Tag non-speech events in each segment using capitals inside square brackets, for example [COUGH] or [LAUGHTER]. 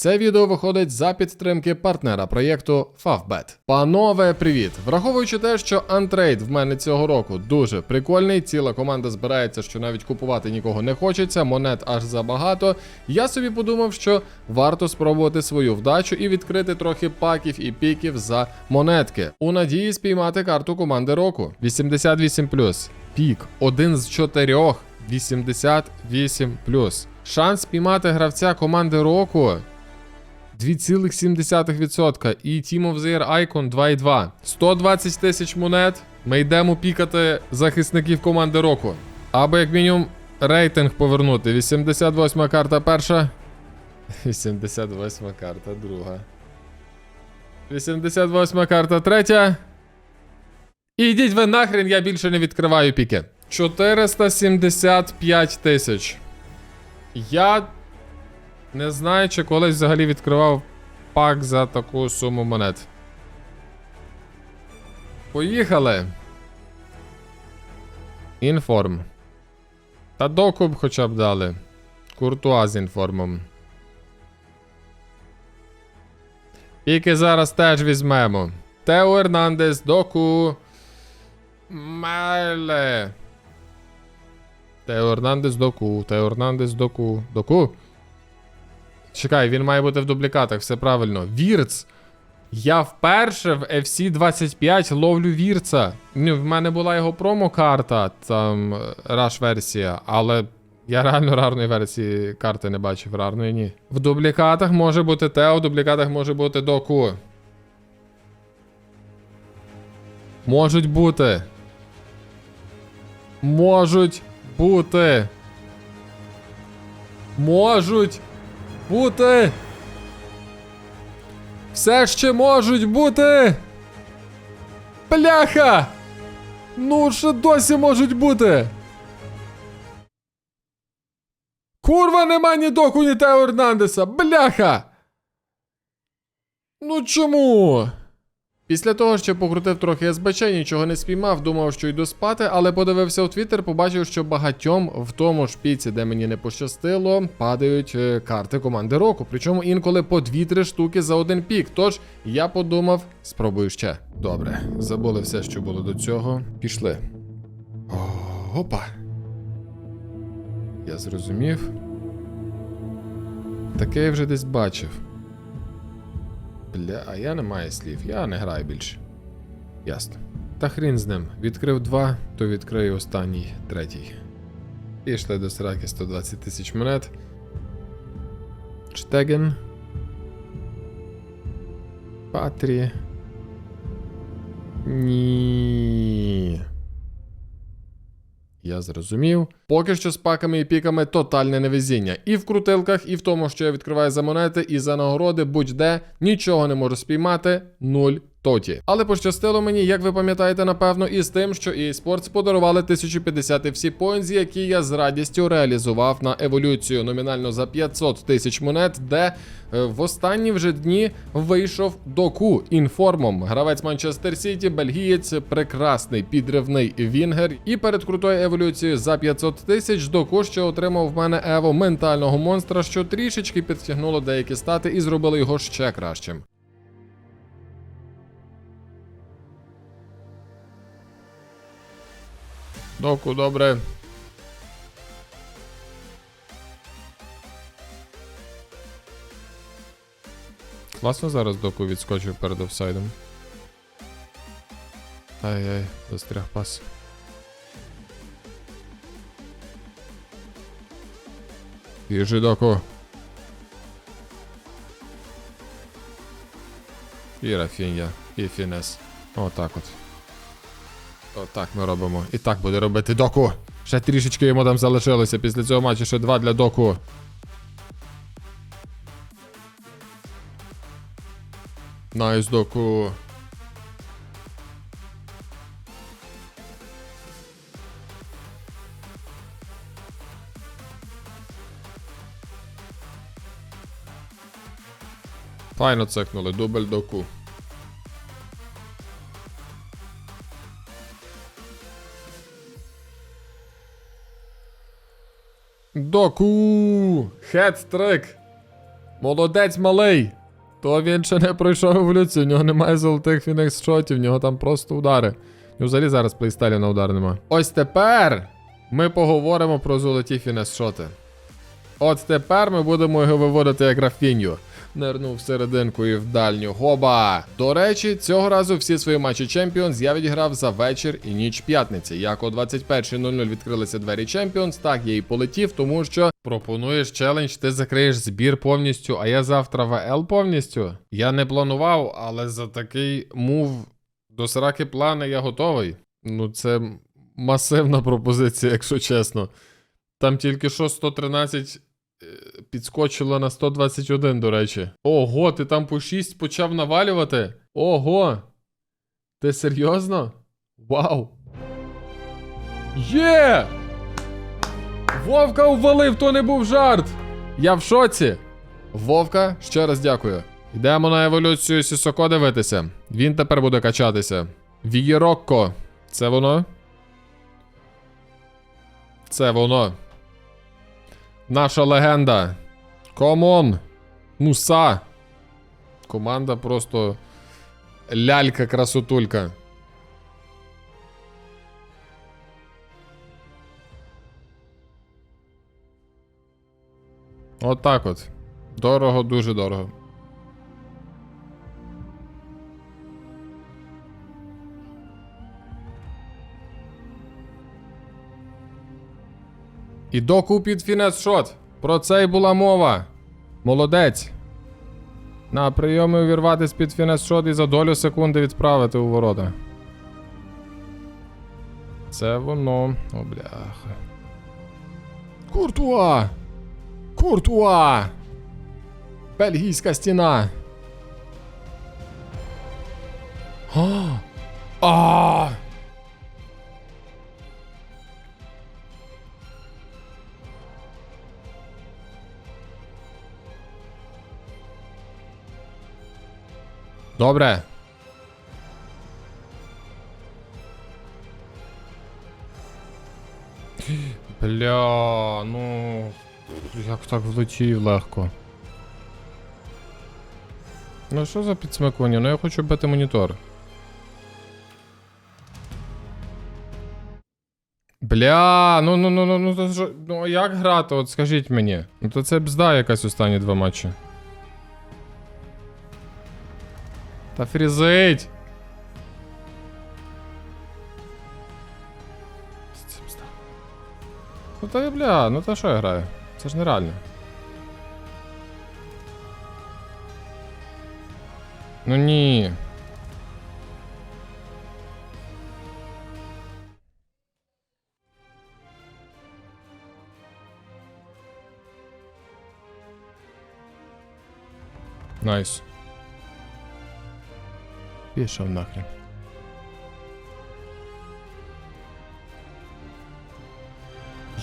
Це відео виходить за підтримки партнера проєкту Favbet. Панове, привіт! Враховуючи те, що антрейд в мене цього року дуже прикольний, ціла команда збирається, що навіть купувати нікого не хочеться, монет аж забагато. Я собі подумав, що варто спробувати свою вдачу і відкрити трохи паків і піків за монетки. У надії спіймати карту команди року. 88+. Пік. Один з чотирьох. 88 Шанс спіймати гравця команди року 2,7% і Team of the Year Icon 2,2. 120 тисяч монет. Ми йдемо пікати захисників команди року. Або як мінімум рейтинг повернути. 88 карта перша. 88 карта друга. 88 карта третя. І йдіть ви нахрен, я більше не відкриваю піки. 475 тисяч. Я не знаю, чи колись взагалі відкривав пак за таку суму монет. Поїхали. Інформ. Та докуп хоча б дали. Куртуа з інформом. Піки зараз теж візьмемо. Тео Ернандес, доку. Меле. Тео Ернандес доку. Тео Ернандес доку. Доку. Чекай, він має бути в дублікатах, все правильно. Вірц. Я вперше в FC 25 ловлю вірца. Ну, в мене була його промокарта, там раш версія, але я реально рарної версії карти не бачив, рарної ні. В дублікатах може бути Тео, в дублікатах може бути доку. Можуть бути. Можуть бути. Можуть бути. Все ще можуть бути. Бляха! Ну, ще досі можуть бути. Курва, нема ні доку, ні Тео Ернандеса. Бляха! Ну чому? Після того, що покрутив трохи СБЧ, нічого не спіймав, думав, що йду спати, але подивився у Твіттер, побачив, що багатьом в тому ж піці, де мені не пощастило, падають е, карти команди року. Причому інколи по 2-3 штуки за один пік. Тож я подумав, спробую ще. Добре, забули все, що було до цього. Пішли. О, опа. Я зрозумів. Таке я вже десь бачив. Бля, а я не маю слів, я не граю більше. Ясно. Та хрін з ним. Відкрив два, то відкрию останній, третій. Пішли до сраки 120 тисяч монет. Штеген. Патрі. Ні. Я зрозумів. Поки що з паками і піками тотальне невезіння. І в крутилках, і в тому, що я відкриваю за монети, і за нагороди, будь-де нічого не можу спіймати. Нуль тоті. Але пощастило мені, як ви пам'ятаєте, напевно, і з тим, що EA Sports подарували 1050 всі поінзі, які я з радістю реалізував на еволюцію номінально за 500 тисяч монет, де е, в останні вже дні вийшов доку інформом. Гравець Манчестер Сіті, бельгієць, прекрасний підривний Вінгер. І перед крутою еволюцією за 500 тисяч доку ще отримав в мене Ево ментального монстра, що трішечки підтягнуло деякі стати і зробило його ще кращим. Доку, добре. Класно зараз доку відскочив перед офсайдом. Ай-яй, застряг пас. Біжи, доку. І Рафінья, і Фінес. Отак от. Отак ми робимо. І так буде робити доку. Ще трішечки йому там залишилося. Після цього матчу ще два для доку. Найс доку. Файно цекнули, дубль доку. Доку! Хет-трик! Молодець малий! То він ще не пройшов еволюцію, в нього немає золотих фінекс шотів, в нього там просто удари. Ну, взагалі зараз плейстайлі на удар нема. Ось тепер ми поговоримо про золоті фінес шоти. От тепер ми будемо його виводити як Рафінью. Нирнув в серединку і в дальню. Гоба! До речі, цього разу всі свої матчі Champions я відіграв за вечір і ніч п'ятниці. Як о 21.00 відкрилися двері Champions, так я і полетів, тому що пропонуєш челендж, ти закриєш збір повністю, а я завтра ВЛ повністю. Я не планував, але за такий мув до сраки плани я готовий. Ну, це масивна пропозиція, якщо чесно. Там тільки що 113 підскочило на 121, до речі. Ого, ти там по 6 почав навалювати? Ого! Ти серйозно? Вау! Є! Вовка увалив, то не був жарт! Я в шоці! Вовка, ще раз дякую. Йдемо на еволюцію Сісоко дивитися. Він тепер буде качатися. Вієрокко. Це воно? Це воно. Наша легенда. Комон. Муса. Команда просто лялька красотулька. Отак от. Дорого, дуже дорого. І доку під. Про це й була мова. Молодець. На прийоми увірватись під фінес шот і за долю секунди відправити у ворота. Це воно. О, бляха. Куртуа! Куртуа! Бельгійська стіна. А! Добре. Бля, ну. Як так влетів легко. Ну що за підсмикування? Ну я хочу бити монітор. Бля, ну ну ну ну ну ну як грати, от скажіть мені. Ну то це бзда якась останні два матчі. Та фрізить! Ну та бля, ну та що я граю? Це ж нереально. Ну ні. Найс. Пішов нахрен.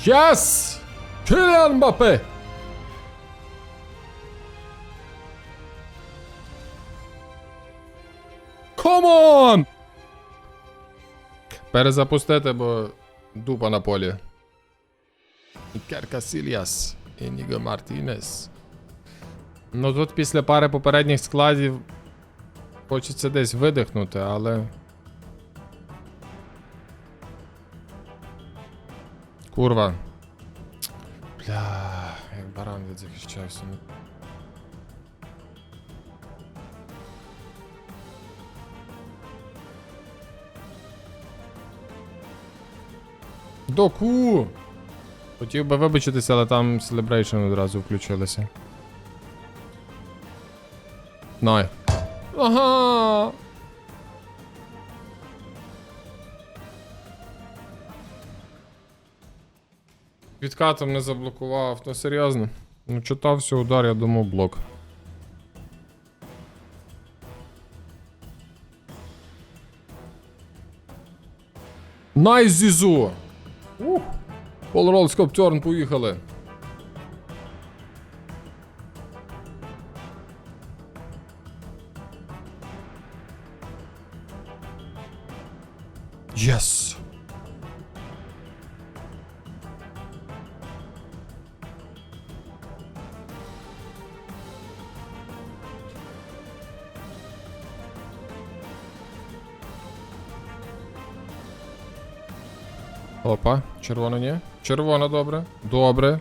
Yes! Kylian Mbappé! Come on! Перезапустити, бо дупа на полі. Ікер Касильяс. Ініго Мартінес. Ну тут після пари попередніх складів хочеться десь видихнути, але. Курва. Бля, як баран відзахищався. ну. Доку! Хотів би вибачитися, але там Celebration одразу включилися. Най. Ага. Відкатом не заблокував, ну серйозно. Ну, читався удар, я думав блок. Найс Зізу! Ух! Полрол Скоптерн поїхали. Yes. Опа, червоно, ні. Червоно, добре. Добре.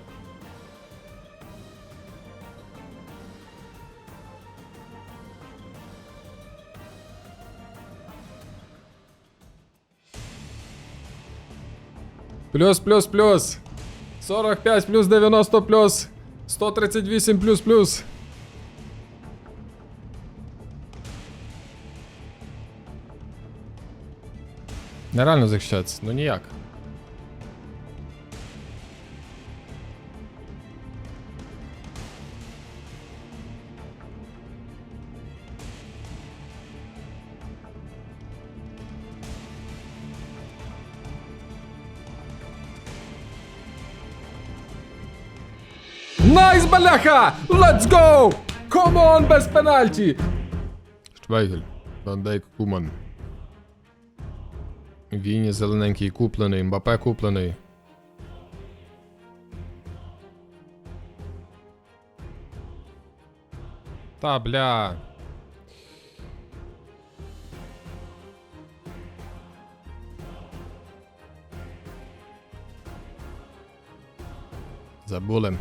Плюс, плюс, плюс. 45 плюс 90 плюс. 138 плюс плюс. Нереально захищатися, ну ніяк. Найс, баляха! Let's go! Come on, без пенальті! Швейгель, Вандейк Куман. Віні зелененький куплений, Мбапе куплений. Та бля. Забули.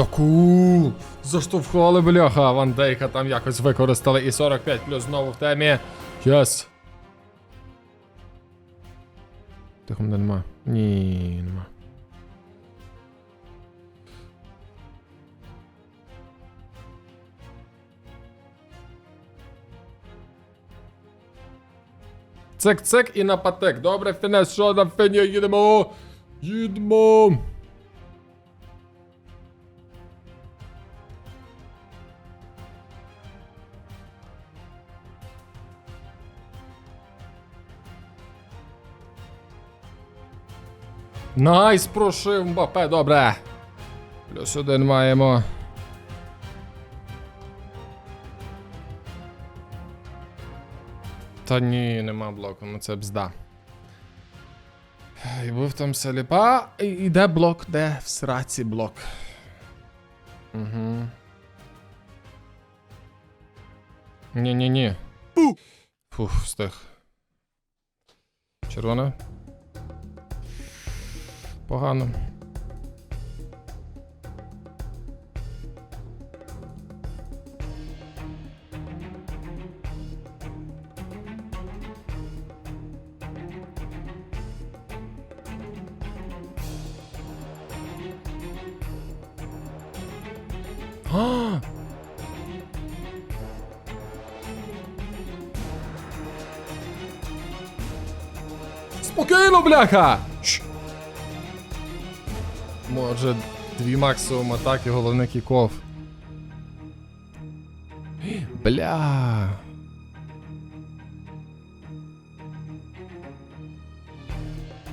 Доку! Заштовхали, бляха, Ван Дейка там якось використали і 45 плюс знову в темі. Єс. Тихо, мене нема. Ні, нема. Цек-цек і на патек. Добре, фінес, що на фені їдемо. Їдемо. Найс, прошив Мбапе, добре. Плюс один маємо. Та ні, нема блоку, ну це бзда. І був там Саліпа. І, і де блок? Де в сраці блок? Угу. Ні-ні-ні. Фух, встиг. Червона. Погано. А! Спокійно, бляха! Може, дві максимум атаки, головне кіков. Бля.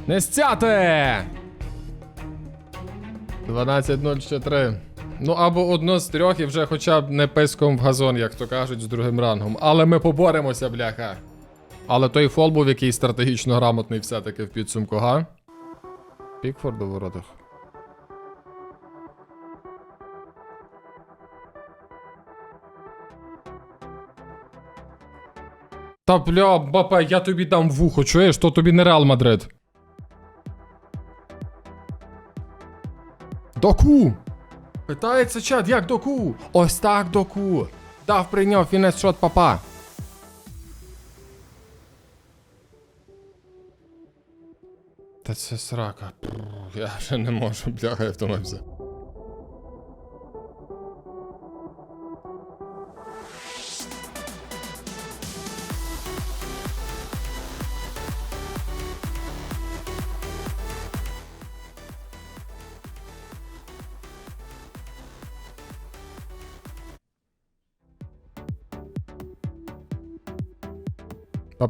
Не стяти! 12.043. Ну або одно з трьох і вже хоча б не писком в газон, як то кажуть, з другим рангом. Але ми поборемося, бляха. Але той фол був який стратегічно грамотний все-таки в підсумку, га? Пікфорд у воротах. Та бля, бапа, я тобі дам вухо, чуєш, то тобі не Реал Мадрид. Доку! Питається чат, як доку? Ось так доку. Дав прийняв фінес шот папа. Та це срака. Я вже не можу, бляха, я втомився.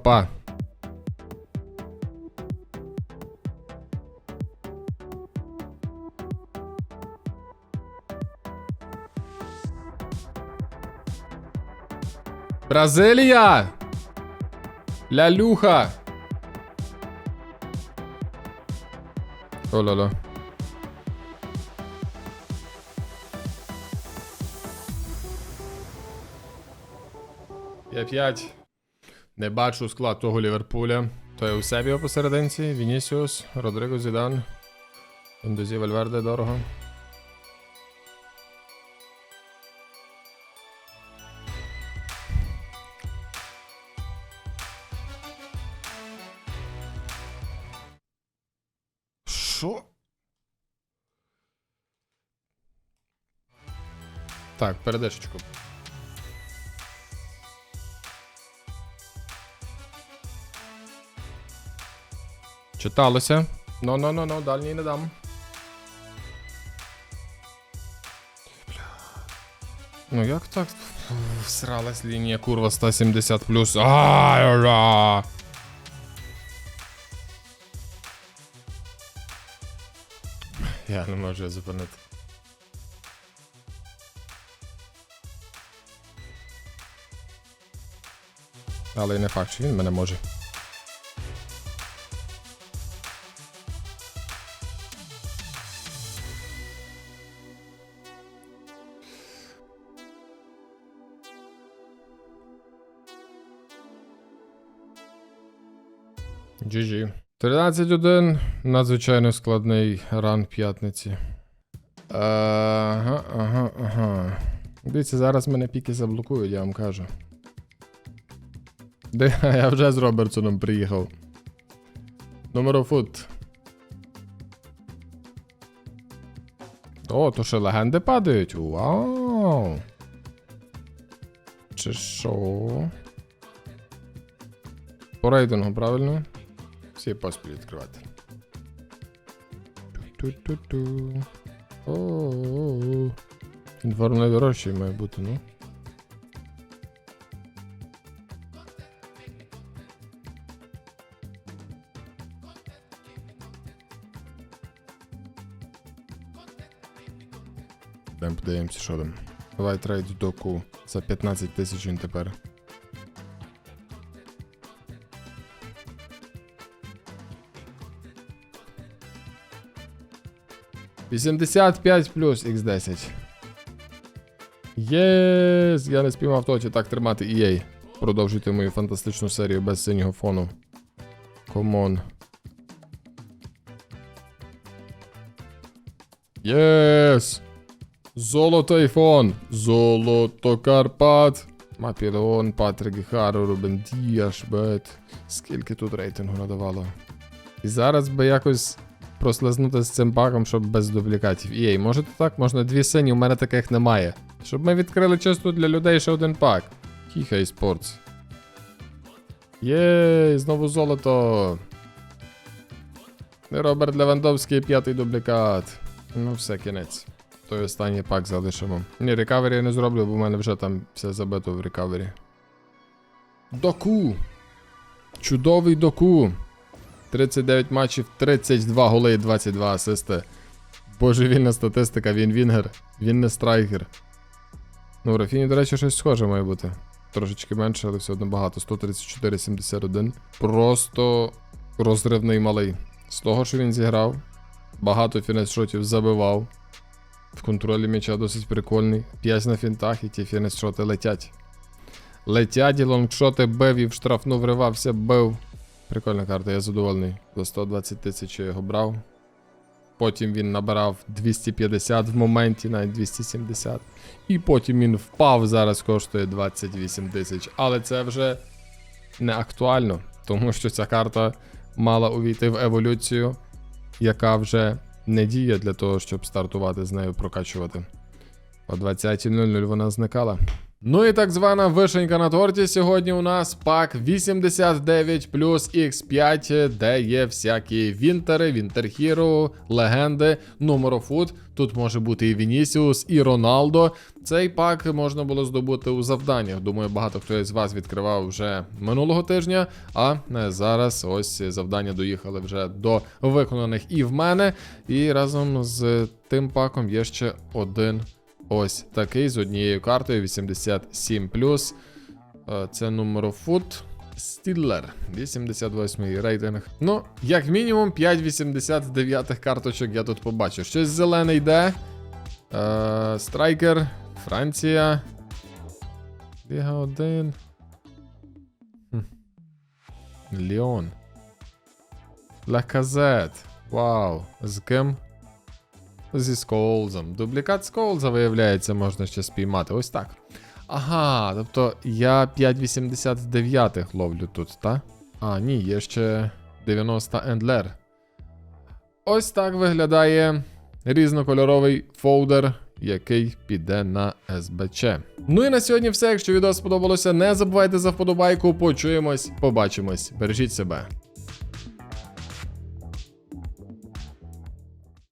Папа. Бразилія! Лялюха! О-ла-ла. Я 5. Не бачу склад того Ліверпуля. То є у себе посерединці, Вінісіус, Родриго Зідан, Індозі Вальверде дорого. Що? Так, передишечку. Читалося. Ну, ну, ну, ну, дальній не дам. Ну як так? Всралась лінія, курва 170 плюс. Ура! Я не можу зупинити. Але й не факт, що він мене може. GG. 13-1. Надзвичайно складний ран п'ятниці. Ага, ага, ага. Дивіться, зараз мене піки заблокують, я вам кажу. Де [LAUGHS] я вже з Робертсоном приїхав. Номерофут. О, то ще легенди падають. Вау. Чи що? По рейтингу, правильно? Всі поспіль відкривати. Ту-ту-ту. О-о-о. Інформ найдорожчий має бути, ну. Йдемо подивимося, що там. Давай трейд доку за 15 тисяч він тепер. Вісімдесят п'ять плюс X10. Єс! Я не спіймав точі так тримати EA. Продовжуйте мою фантастичну серію без синього фону. Комон. Єс! Золотий фон! Золото Карпат! Мапілеон, Патрик Гіхаро, Рубен Діаш, бет. Скільки тут рейтингу надавало? І зараз би якось прослизнути з цим паком, щоб без дублікатів. Єй, може то так? Можна дві сині, у мене таких немає. Щоб ми відкрили чисто для людей ще один пак. Хіхай Спортс. Єй, знову золото. Роберт Левандовський, п'ятий дублікат. Ну, все, кінець. Той останній пак залишимо. Ні, рекавері я не зроблю, бо в мене вже там все забито в рекавері. Доку! Чудовий доку! 39 матчів, 32 голи і 22 асисти. Божевільна статистика, він вінгер, він не страйкер. Ну, Рафіні, до речі, щось схоже має бути. Трошечки менше, але все одно багато. 134-71. Просто розривний малий. З того, що він зіграв, багато фінес-шотів забивав. В контролі м'яча досить прикольний. 5 на фінтах і ті фінес-шоти летять. Летять і лонгшоти бив і в штрафну вривався, бив. Прикольна карта, я задоволений. За 120 тисяч я його брав. Потім він набирав 250 в моменті, навіть 270. І потім він впав, зараз коштує 28 тисяч. Але це вже не актуально, тому що ця карта мала увійти в еволюцію, яка вже не діє для того, щоб стартувати з нею, прокачувати. О 20.00 вона зникала. Ну і так звана вишенька на торті сьогодні у нас пак 89 плюс X5, де є всякі вінтери, вінтерхіро, легенди, номерофут. Тут може бути і Вінісіус, і Роналдо. Цей пак можна було здобути у завданнях. Думаю, багато хто із вас відкривав вже минулого тижня. А е, зараз ось завдання доїхали вже до виконаних і в мене. І разом з тим паком є ще один Ось такий з однією картою 87. Е, Це Numero Стіллер, 88-й рейтинг. Ну, як мінімум, 5,89 карточок я тут побачив. Щось зелене йде. Е, Страйкер, Франція. Ліга 1. Хм. Ліон. Леказет. Вау. З ким? Зі Сколзом. Дублікат Сколза, виявляється, можна ще спіймати. Ось так. Ага, тобто я 5,89 ловлю тут, та? А, ні, є ще 90 Ендлер. Ось так виглядає різнокольоровий фолдер, який піде на СБЧ. Ну і на сьогодні все. Якщо відео сподобалося, не забувайте за вподобайку. Почуємось, побачимось. Бережіть себе.